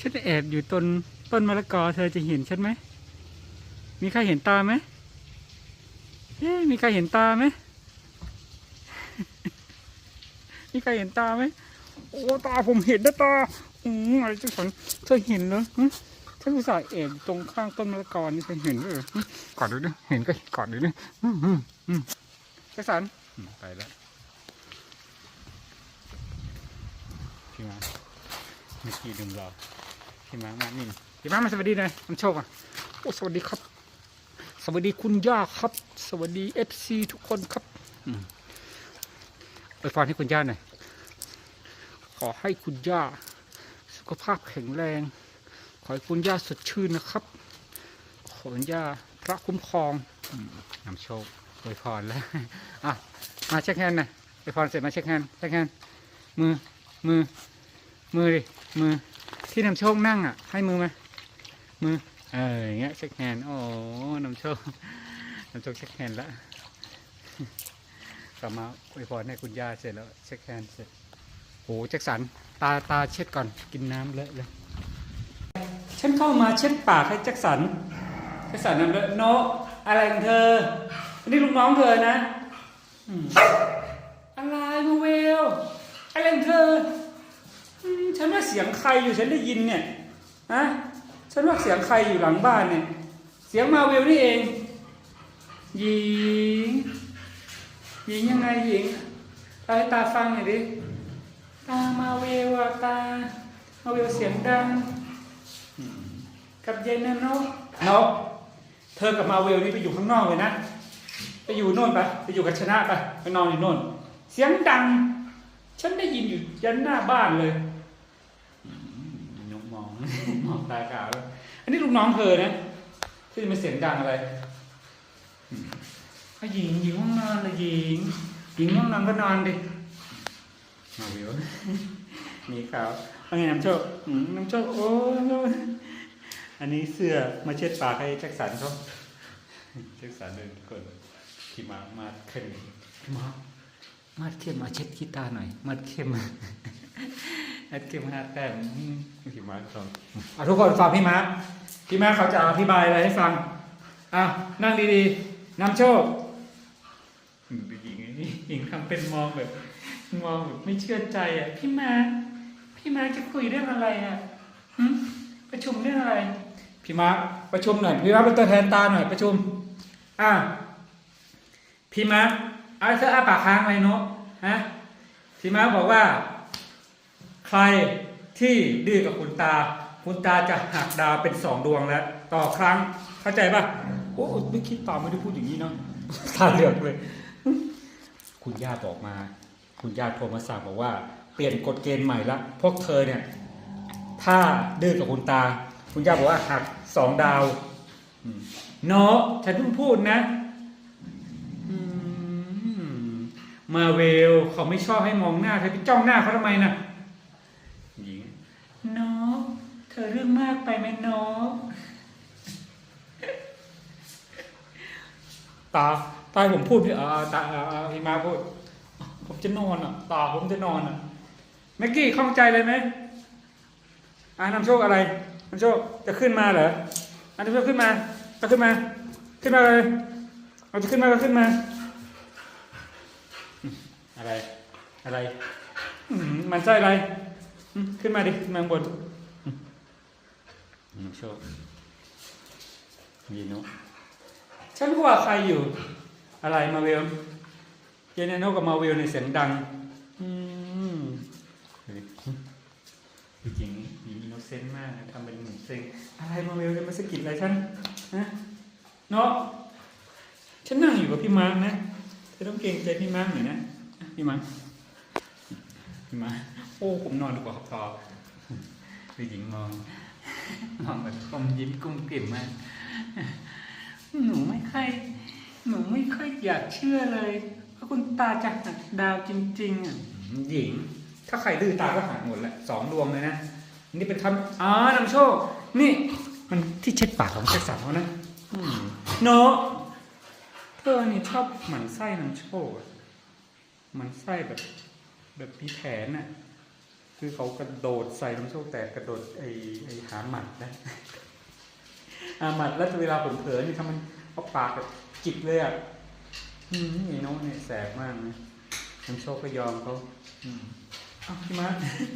ฉันแอบอยู่ต้นต้นมะละกอเธอจะเห็นฉันไหม มีใครเห็นตาไหมเอ๊ะมีใครเห็นตาไหม มีใครเห็นตาไหม โอ้ ตาผมเห็นนะตา อืมอะไรจังสันเธอเห็นเหรอฉันอุตส่าห์แอบตรงข้างต้นมะละกอนี่เธอเห็นเหรอหึกอดดูดิเห็นก็กอดดูดิอืมอืมอืมจังสันไปแล้วพี่มาเมื่อกี้ลืมรอ พี่มามานี่พี่มามาสวัสดีหน่อยน้ำโชคอะโอ้สวัสดีครับ สวัสดีคุณย่าครับ สวัสดีเอฟซีทุกคนครับอืมไปฟังให้คุณย่าหน่อยขอให้คุณย่าสุขภาพแข็งแรง ขอให้คุณย่าสดชื่นนะครับ ขอคุณย่าพระคุ้มครองอืมนำโชคอวยพรแล้วอะมาเช็คแฮนด์หน่อยอวยพรเสร็จมาเช็คแฮนด์เช็คแฮนด์มือมือมือดิมือ ที่นำโชคนั่งอะ ให้มือไหมมือ เอออย่างเงี้ยเช็คแฮนด์โอ้นำโชคนำโชคเช็คแฮนด์แล้วกลับมาอวยพรให้คุณย่าเสร็จแล้วเช็คแฮนด์เสร็จโหแจ็คสันตาตาเช็ดก่อนกินน้ำเลอะเลยฉันเข้ามาเช็ดปากให้แจ็คสันแจ็คสันน้ำเลอะโนอะไรของเธออันนี้ลูกน้องเธอนะอะไรมาเวลอะไรของเธออืมฉั นว่าเสียงใครอยู่ฉันได้ยินเนี่ยฮะฉันว่าเสียงใครอยู่หลังบ้านเนี่ย เสียงมาเวลนี่เองหญิงหญิงยังไงหญิงตาตาฟังหน่อยดิตามาเวลอะตามาเวลเสียงดัง กับเย็นนะนกนกเธอกับมาเวลนี่ไปอยู่ข้างนอกเลยนะไปอยู่โน่นไปไปอยู่กับชนะไปไปนอนอยู่โน่น เสียงดัง ฉันได้ยินอยู่ยันหน้าบ้านเลย นกมองมองตากาวเลยอันนี้ลูกน้องเธอนะที่จะมาเสียงดังอะไรอืมอะหญิงหญิงว่างนอนเลยหญิงหญิงว่างนอนก็นอนดิมาวิวมีขาวว่าไงน้ำโชคอืมน้ำโชคโอ้ยอันนี้เสื้อมาเช็ดปากให้แจ็คสันเขาแจ็คสันเดินกดขี่ม้ามาเข้มมามาดเข้มมาเช็ดขี้ตาหน่อยมาดเข้ม มาดเข้มห้าแต้มอืมขี่ม้าเขาอะทุกคนฟังพี่ม้าพี่ม้าเขาจะอธิบายอะไรให้ฟังอะนั่งดีๆน้ำโชคอืมหญิงหญิงทำเป็นมองแบบ มองแบบไม่เชื่อใจอะพี่มาร์คพี่มาร์คจะคุยเรื่องอะไรอะหึประชุมเรื่องอะไร พี่มาร์คประชุมหน่อยพี่มาร์คเป็นตัวแทนตาหน่อยประชุม อะพี่มาร์คเอาเธออ้าปากค้างอะไรเนาะฮะพี่มาร์คบอกว่า ใครที่ดื้อกับคุณตา คุณตาจะหักดาวเป็นสองดวงแล้ว ต่อครั้งเข้าใจป่ะโอ้ไม่คิดตามไม่ได้พูดอย่างนี้เนาะตาเหลือกเลย คุณย่าบอกมา คุณย่าโทรมาสั่งบอกว่า เปลี่ยนกฎเกณฑ์ใหม่ละพวกเธอเนี่ย ถ้าดื้อกับคุณตา คุณย่าบอกว่าหักสองดาวเนาะฉันเพิ่งพูดนะมาเวลเขาไม่ชอบให้มองหน้าเธอไปจ้องหน้าเขาทำไมน่ะ นาะเธอเรื่องมากไปไหมนาะตาตาผมพูดพี่อ่าตาอ่าอ่าพี่มาพูด ผมจะนอนอะตาผมจะนอนอะแม็กกี้ข้องใจเลยไหมอ่านำโชคอะไรนำโชคจะขึ้นมาเหรออ่านำโชคขึ้นมาจะขึ้นมา ขึ้นมาเลยเอาจะขึ้นมาก็ขึ้นมา อะไร อะไร มันใช่อะไร ขึ้นมาดิขึ้นมาข้างบนอืมนำโชคยีนุฉันก็ว่าใครอยู่ อะไรมาเวลเจเนโนกับมาเวลในเสียงดัง อืมจริงๆมีอินโนเซนต์มากนะทำเป็นหนุ่มเซ็งอะไรมาเวลจะมาสะกิดอะไรฉันนะเนาะฉันนั่งอยู่กับพี่มาร์กนะเธอต้องเกรงใจพี่มาร์กหน่อยนะอะพี่มาร์กพี่มาร์ก โอ้ผมนอนดีกว่าครับต่อผู้หญิงมองมองแบบกลมยิ้มกุ้มกิ่มมากหนูไม่ค่อยหนูไม่ค่อยอยากเชื่อเลยว่าคุณตาจะหักดาวจริงๆอะหญิง ถ้าใครดื้อตาก็หักหมดแหละสองดวงเลยนะนี่เป็นทำอ๋อนำโชค นี่ มันที่เช็ดปากของเช็ดสาวนะอืมโนเธอนี่ชอบหมั่นไส้นำโชคอะหมั่นไส้แบบ แบบมีแผนน่ะ คือเขากระโดดใส่น้ำโชคแต่กระโดดไอ้ไอ้หาหมัดนะหาหมัดแล้วเวลาผมเผลอนี่ทำมันเอาปากจิกเลยอะอืมไอ้น้องเนี่ยแสบมากนะน้ำโชคก็ยอมเขาอืมเอาพี่มา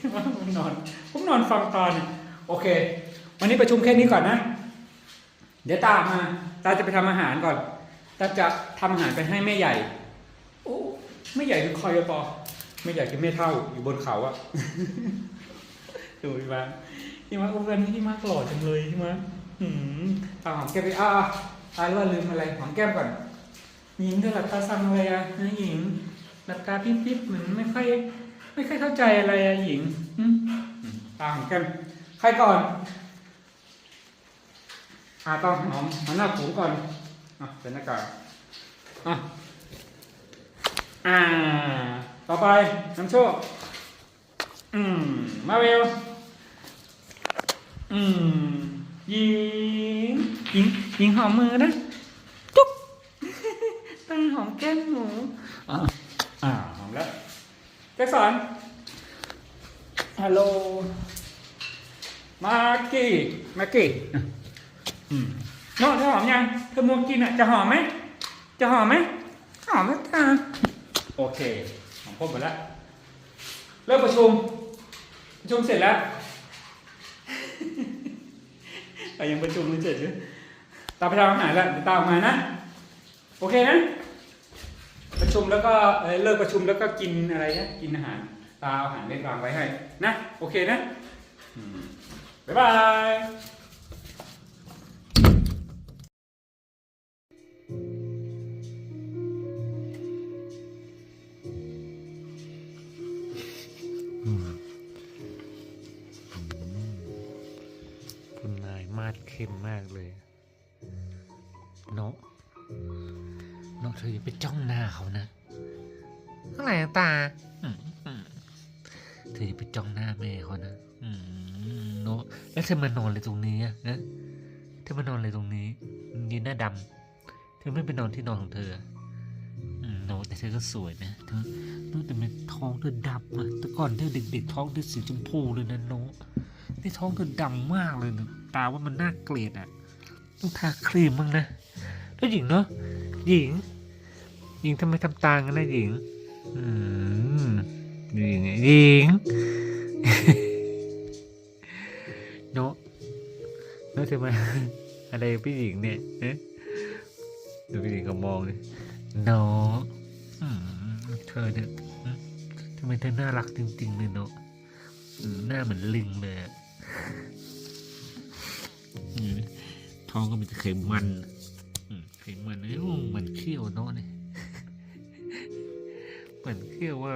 พี่มาผมนอนผมนอนฟังตอนโอเค วันนี้ประชุมแค่นี้ก่อนนะ เดี๋ยวตามาตาจะไปทำอาหารก่อนตาจะทำอาหารไปให้แม่ใหญ่โอ้แม่ใหญ่คือคอยปอ แม่ใหญ่คือแม่เท่าอยู่บนเขาอะดูพี่มาพี่มาอุ้มกันพี่มาหล่อจังเลยพี่มาหืมเอาหอมแก้มไปอ่าอ่าว่าลืมอะไรหอมแก้มก่อนหญิงเธอหลับตาสั่งอะไรอะนะหญิงหลับตาปิ๊บปิ๊บเหมือนไม่ค่อยไม่ค่อยเข้าใจอะไรอะหญิงอืมตาหอมแก้มใครก่อนอาต้องหอมหันหน้าผูก่อนอะเป็นหน้ากากอะอ่า ต่อไปน้ำโชค อืม มาเวล อืม ยิง ยิง ยิงหอมมือนะ จุ๊บตั้งหอมแก้มหมูอ่าอ่าหอมแล้วแจ็คสันฮัลโหล มาร์กี้ มาร์กี้อืมโน้ตเธอหอมยัง เธอมัวกินอะ จะหอมไหม จะหอมไหม หอมแล้วค่ะโอเค หอมครบหมดแล้วเริ่มประชุม ประชุมเสร็จแล้วแต่ยังประชุมไม่เสร็จเลยตาไปทำอาหารแล้วเดี๋ยวตามมานะ โอเคนะ ประชุมแล้วก็เอ่อเลิกประชุมแล้วก็กินอะไรนะกินอาหาร ตาเอาอาหารเล็กวางไว้ให้ นะ โอเคนะบ๊ายบาย เข้มมากเลย เนาะเนาะเธออย่าไปจ้องหน้าเขานะอะไรอะตาอืมอืมเธออย่าไปจ้องหน้าแม่เขานะอืมเนาะแล้วเธอมานอนเลยตรงนี้อะนะเธอมานอนเลยตรงนี้ยืนหน้าดำเธอไม่ไปนอนที่นอนของเธออืมเนาะแต่เธอก็สวยนะเธอเนาะแต่มันท้องเธอดำอะแต่ก่อนเธอเด็กๆท้องเธอสีชมพูเลยนะเนาะนี่ท้องเธอดำมากเลยนะ ตาว่ามันน่าเกลียดอะต้องทาครีมบ้างนะแล้วหญิงเนาะหญิง หญิงทำไมทำตากันนะหญิง อืมหญิงหญิงเนาะเนาะทำไมอะไรพี่หญิงเนี่ยดูพี่หญิงก็มองเลยเนาะเธอเนี่ยทำไมเธอน่ารักจริงๆเลยเนาะหน้าเหมือนลิงเลยอะ ท้องก็มีแต่ไขมันอืมไขมันเอ้ยโอ้มันเขี้ยวเนาะนี่มันเขี้ยวว่า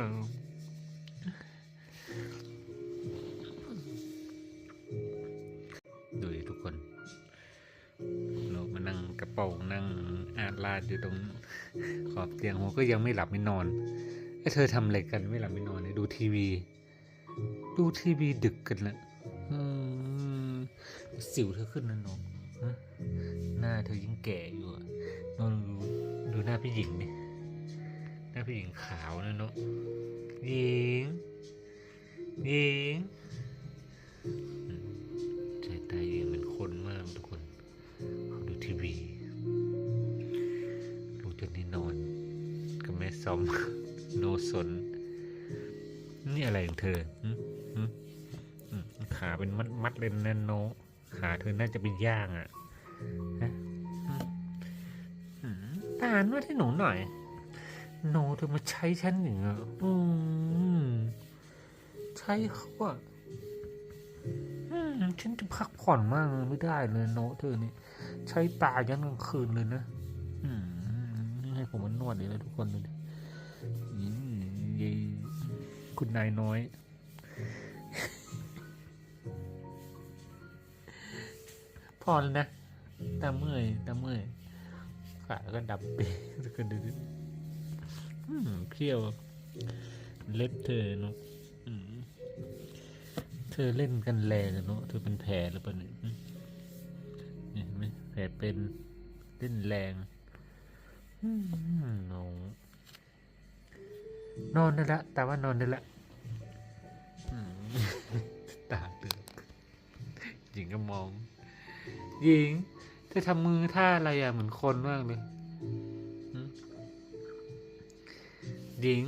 ดูดิทุกคน เรามานั่งกระโปรงนั่งอาดลาดอยู่ตรงขอบเตียงผมก็ยังไม่หลับไม่นอนไอ้เธอทำอะไรกันไม่หลับไม่นอนเนี่ยดูทีวี ดูทีวีดึกกันละอืม สิวเธอขึ้นนะน้องฮะหน้าเธอยิ่งแก่อยู่อะน้องดูดูหน้าพี่หญิงนี่หน้าพี่หญิงขาวนะเนาะหญิงหญิงอืมสายตาหญิงเป็นคนมากทุกคนเขาดูทีวีลูกจนนี่นอนกับแม่ซอมโนสน นี่อะไรของเธอหึหึอืมขาเป็นมัดมัดเลยนะโน ขาเธอน่าจะเป็นย่างอะ่ะฮะหึอืมตานวดให้หนูหน่อย โนเธอมาใช้ฉันอย่างเงี้ยอืมใช้เขาอะอืมฉันจะพักผ่อนมากเลยไม่ได้เลยโนเธอนี่ใช้ตายันกลางคืนเลยนะอืมนี่ให้ผมมานวดเลยนะทุกคนดูดิอืมเยคุณนายน้อย พอแล้วนะตาเมื่อยตาเมื่อยขาก็ดับไปแล้วก็ดูดิอืมเขี้ยวเล็บเธอเนาะเธอเล่นกันแรงเนาะเธอเป็นแผลหรือเปล่าเนี่ยเห็นไหมแผลเป็นเล่นแรงอนอนนอนได้ละแต่ว่านอนได้ละตาเลือกหญิงก็มอง หญิงเธอทำมือท่าอะไรอะเหมือนคนมากเลยหญิง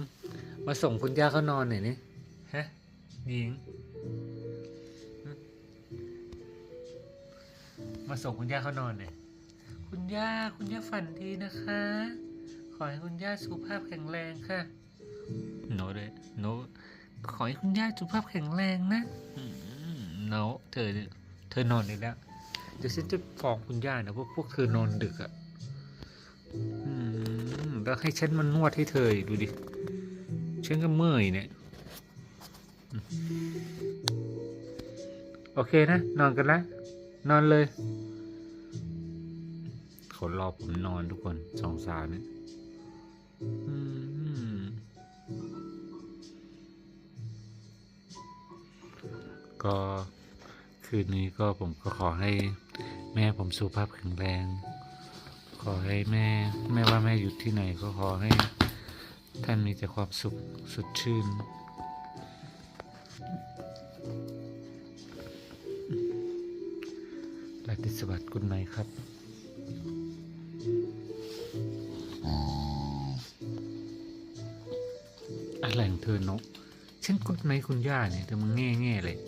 มาส่งคุณย่าเขานอนหน่อยนี่ฮะหญิง มาส่งคุณย่าเขานอนหน่อยคุณย่าคุณย่าฝันดีนะคะ ขอให้คุณย่าสุขภาพแข็งแรงค่ะโนเลยโนขอให้คุณย่าสุขภาพแข็งแรงนะโนเธอเธอนอนได้แล้ว เดี๋ยวฉันจะฟ้องคุณย่านะว่าพวกเธอนอนดึกอะ่ะแล้วให้ฉันมานวดให้เธอดูดิ ฉันก็เมื่อยเนี่ย โอเคนะ นอนกันละ นอนเลยเขารอผมนอนทุกคนสองสาวเนี่ยก็คืนนี้ก็ผมก็ขอให้ แม่ผมสุขภาพแข็งแรง ขอให้แม่ไม่ว่าแม่อยู่ที่ไหนก็ขอให้ท่านมีแต่ความสุขสดชื่น ราตรีสวัสดิ์กุณนายครับอะไรของเธอเนกฉันกดไหมคุณย่าเนี่ยเธอมึงแง่แง่ๆเลย